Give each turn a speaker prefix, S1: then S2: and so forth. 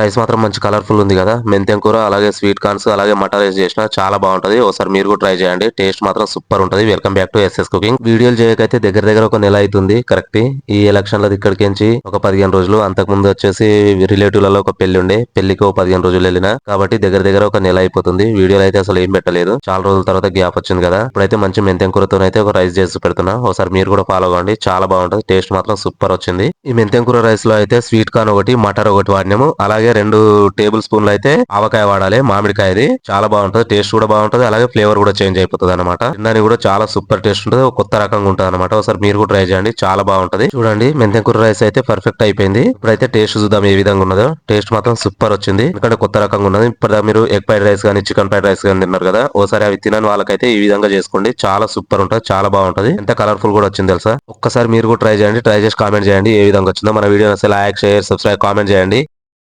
S1: Rice మాత్రం మంచి colourful ఉంది కదా. మెంతెం కూర అలాగే స్వీట్ కార్న్స్ అలాగే మటర్ రైస్ చేసిన చాలా బాగుంటది. ఒకసారి మీరు కూడా ట్రై చేయండి. టేస్ట్ మాత్రం సూపర్ ఉంటుంది. Welcome back to SS cooking వీడియోలు చేయకైతే దగ్గర దగ్గర ఒక నెల అవుతుంది కరెక్ట్ ఈ ఎలక్షన్లో ఇక్కడికించి ఒక పదిహేను రోజులు అంతకు ముందు వచ్చేసి రిలేటివ్లలో ఒక పెళ్ళి ఉండే పెళ్ళికి ఒక పదిహేను రోజులు వెళ్ళిన కాబట్టి దగ్గర దగ్గర ఒక నెల అయిపోతుంది. వీడియోలు అయితే అసలు ఏం పెట్టలేదు. చాలా రోజుల తర్వాత గ్యాప్ వచ్చింది కదా. ఇప్పుడైతే మంచి మెంతెం కూరతో అయితే ఒక రైస్ చేసి పెడుతున్నా. ఒకసారి మీరు కూడా ఫాలో అవ్వండి. చాలా బాగుంటది. టేస్ట్ మాత్రం సూపర్ వచ్చింది. ఈ మెంతెం కూర రైస్లో అయితే స్వీట్ కార్న్ ఒకటి మటర్ ఒకటి వాడినాము. అలాగే రెండు టేబుల్ స్పూన్లు అయితే ఆవకాయ వాడాలి మామిడికాయది. చాలా బాగుంటది టేస్ట్ కూడా బాగుంటది అలాగే ఫ్లేవర్ కూడా చేంజ్ అయిపోతుంది అనమాట తినడానికి కూడా చాలా సూపర్ టేస్ట్ ఉంటుంది కొత్త రకంగా ఉంటుంది అనమాట ఒకసారి మీరు కూడా ట్రై చేయండి చాలా బాగుంటది. చూడండి మెంతెంకూర రైస్ అయితే పర్ఫెక్ట్ అయిపోయింది. ఇప్పుడైతే టేస్ట్ చూద్దాం ఏ విధంగా ఉన్నదో. టేస్ట్ మాత్రం సూపర్ వచ్చింది. ఎందుకంటే కొత్త రకంగా ఉన్నది. ఇప్పుడు మీరు ఎగ్ ఫ్రైడ్ రైస్ కానీ చికెన్ ఫ్రైడ్ రైస్ కానీ తిన్నారు కదా. ఓసారి అవి తినని వాళ్ళకైతే ఈ విధంగా చేసుకోండి. చాలా సూపర్ ఉంటుంది చాలా బాగుంటది. ఎంత కలర్ఫుల్ కూడా వచ్చింది తెలుసా? ఒక్కసారి మీరు కూడా ట్రై చేయండి ట్రై చేసి కామెంట్ చేయండి ఏ విధంగా వచ్చిందో. మన video like share subscribe comment చేయండి.